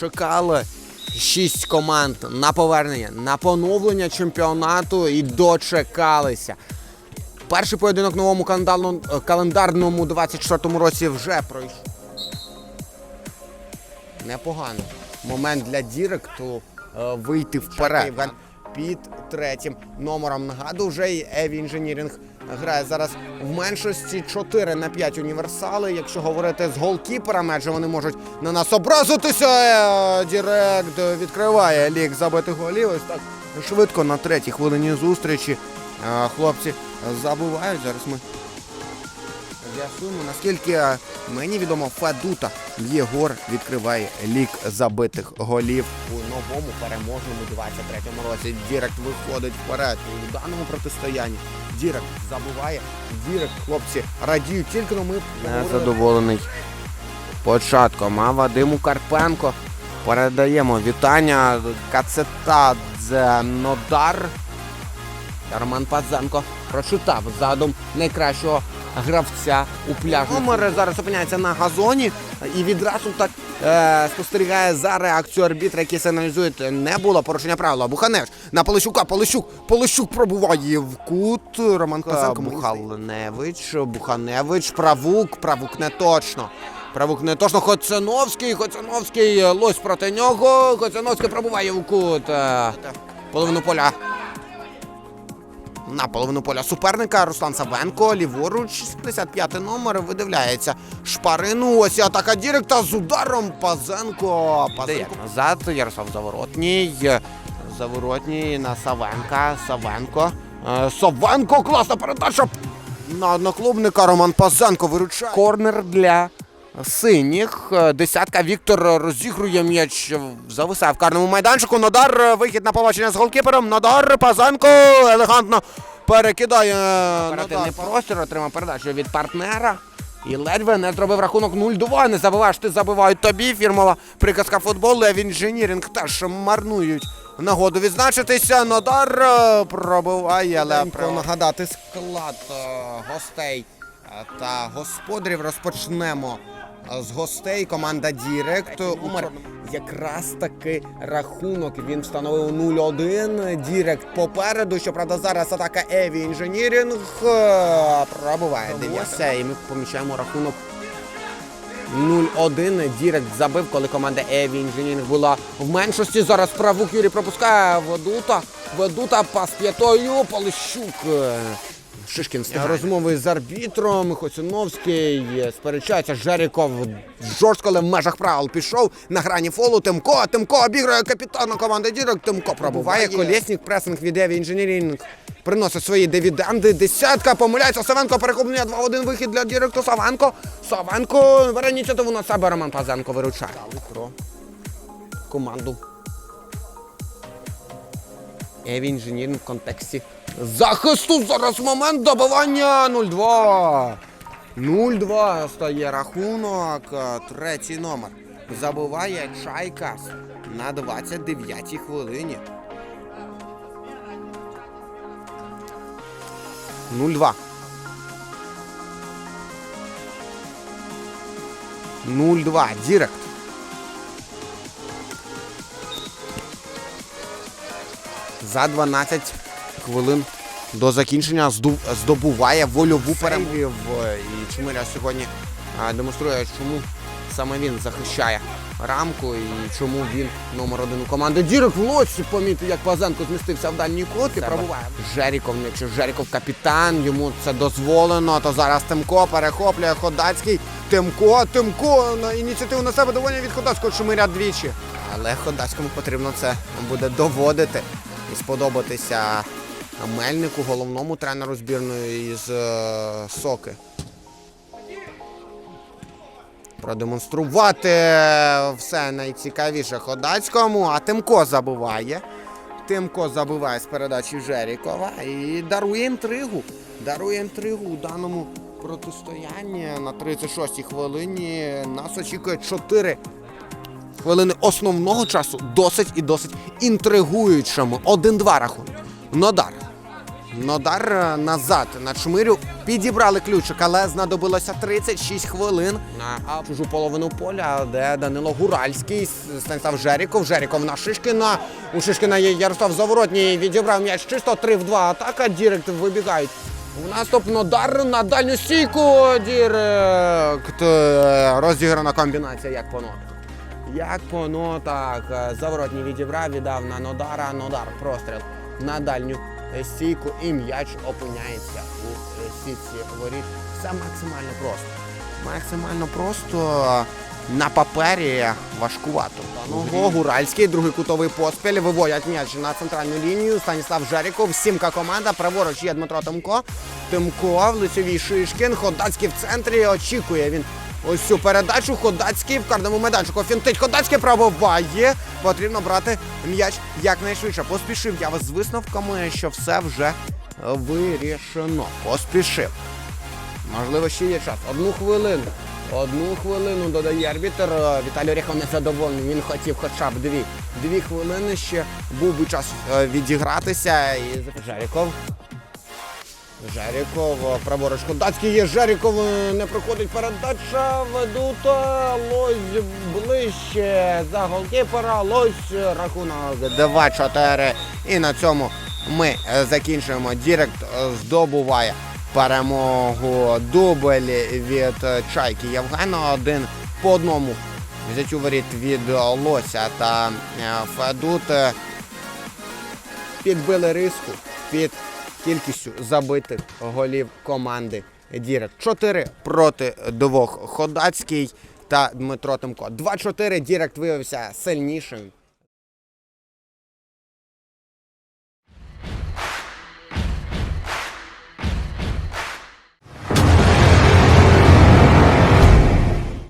чекали шість команд на повернення, на поновлення чемпіонату і дочекалися. Перший поєдинок новому календарному, календарному 24-му році вже пройшов. Непогано. Момент для Діректу вийти вперед. Під третім номером. Нагадую, вже і Еві Інженірінг грає зараз в меншості 4 на 5 універсали. Якщо говорити з голкіперами, адже вони можуть на нас образитися. Дірект відкриває лік забитих голів. Ось так швидко на третій хвилині зустрічі. Хлопці забувають. Зараз ми З'ясуємо, наскільки е, мені відомо, Федута Єгор відкриває лік забитих голів у новому переможному 23-му році. Дірект виходить вперед у даному протистоянні. Дірект забуває. Дірект, хлопці, радіють тільки но ми незадоволений початком. А Вадиму Карпенко передаємо вітання. Кацетадзе Нодар. Роман Пазенко прочитав задум найкращого гравця у пляжі. Номер зараз опиняється на газоні і відразу так е, спостерігає за реакцією арбітра, який сигналізує, не було порушення правила. Буханевич на Полищука, Полищук, Полищук пробуває в кут. Роман Пазенко, Бухалневич, Буханевич, Правук, Правук не точно. Правук не точно. Хоцановський, Хоцановський, лось проти нього. Хоцановський пробуває в кут. Е, Половину поля на половину поля суперника Руслан Савенко, ліворуч, 75 номер, видивляється шпарину. Ось і атака Діректа з ударом Пазенко. Пазенко назад, Ярослав Заворотній. Заворотній на Савенка. Савенко. Е, Савенко, класна передача. На одноклубника Роман Пазенко виручає. Корнер для синіх. Е, Десятка Віктор розігрує м'яч. Зависає в карному майданчику. Нодар. е, Вихід на побачення з голкіпером. Нодар Пазенко елегантно перекидає оперативний простір. Отримав передачу від партнера. І ледве не зробив рахунок 0-2. Не забиваєш, ти забивають тобі. Фірмова приказка футболу. Лев інженіринг теж марнують нагоду відзначитися. Нодар е, пробиває, але нагадати склад е, гостей е, та господарів розпочнемо е, з гостей. Команда Дірект. Умер якраз таки рахунок. Він встановив 0-1. Дірект попереду. Щоправда, зараз атака Еві Інженірінг е, пробиває. Дивіться, і ми помічаємо рахунок 0-1. Дірект забив, коли команда Еві Інженірінг була в меншості. Зараз правук Юрій пропускає Ведута. Ведута пас п'ятою. Полищук. Шишкін розмови з арбітром. Хоціновський е, сперечається. Жеріков жорстко, але в межах правил пішов на грані фолу. Тимко. Тимко обіграє капітана команди Дірект. Тимко пробуває. Колєснік пресинг від Еві Інженірінг. Приносить свої дивіденди. Десятка. Помиляється Савенко. Перехоплення 2-1 вихід для Діректу. Савенко. Савенко. Бере ініціативу на себе. Роман Пазенко виручає. Про команду. Еві Інженірінг в контексті захисту. Зараз момент добивання 0-2. 0-2 стає рахунок. Третій номер. Забиває Чайкас на 29-й хвилині. 0-2. 0-2. Дірект. За 12 хвилин до закінчення здобуває вольову перемогу. І Чмиря сьогодні демонструє, чому саме він захищає рамку і чому він номер один у команди. Дірек в лоці помітив, як Пазенко змістився в дальній кут і пробуває. Жеріков, якщо Жеріков капітан, йому це дозволено, то зараз Тимко перехоплює Ходацький. Тимко, Тимко на ініціативу на себе доволі від Ходацького Чмиря двічі. Але Ходацькому потрібно це буде доводити і сподобатися Мельнику, головному тренеру збірної із е, Соки. Продемонструвати все найцікавіше Ходацькому, а Тимко забиває. Тимко забиває з передачі Жерікова і дарує інтригу. Дарує інтригу у даному протистоянні на 36-й хвилині. Нас очікує 4 хвилини основного часу досить і досить інтригуючому. 1-2 рахунок. Нодар. Нодар е, назад на чмирю. Підібрали ключик, але знадобилося 36 хвилин на чужу половину поля, де Данило Гуральський, Станіслав Жеріков. Жеріков на Шишкіна. У Шишкіна є Ярослав Заворотній. Відібрав м'яч чисто 3 в 2. Атака. Дірект вибігають. У наступ Нодар на дальню стійку. Дірект. Е, Розіграна комбінація як по нотах. Як по нотах. Е, Заворотній відібрав, віддав на Нодара. Нодар простріл на дальню стійку і м'яч опиняється у е, сітці воріт. Все максимально просто. Максимально просто на папері важкувато. Ого, Гуральський, другий кутовий поспіль. Виводять м'яч на центральну лінію. Станіслав Жеріков, сімка команда. Праворуч є Дмитро Тимко. Тимко в лицевій Шишкін. Ходацький в центрі. Очікує він ось цю передачу. Ходацький в карному майданчику. Фінтить. Ходацький пробиває. Потрібно брати м'яч якнайшвидше. Поспішив я вас з висновками, що все вже е, вирішено. Поспішив. Можливо, ще є час. Одну хвилину. Одну хвилину додає арбітр. Е, Віталій Орєхов незадоволений. Він хотів хоча б дві. Дві хвилини ще був би час е, відігратися. І Жаріков. Жаріков, е, праворуч Ходацький є. Жаріков е, не проходить передача. Ведута. Лось ближче за голкіпера. Лось рахунок 2-4. І на цьому ми е, закінчуємо. Дірект здобуває перемогу дубль від Чайки Євгена. Один по одному взяттю воріт від Лося та Федут підбили риску під кількістю забитих голів команди Дірек. 4 проти двох Ходацький та Дмитро Тимко. 2-4 Дірект виявився сильнішим